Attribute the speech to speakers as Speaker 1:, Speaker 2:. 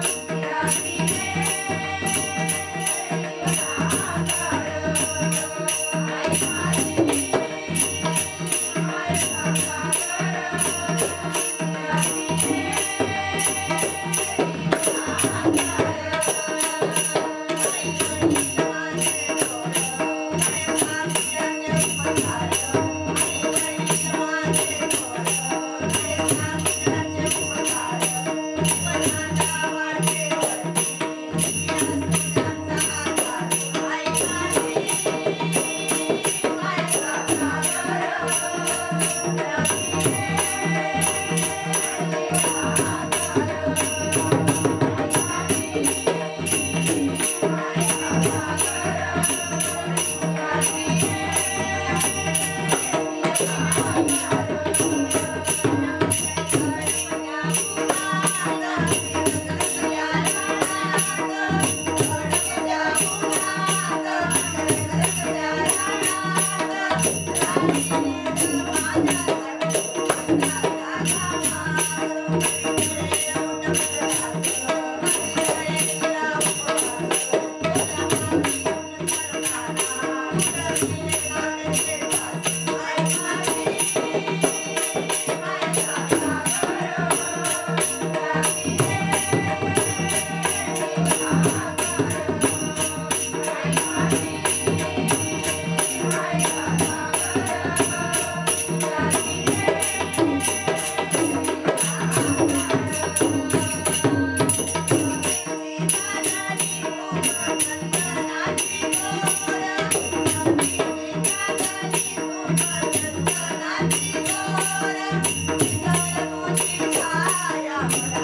Speaker 1: Thank you. Obrigada.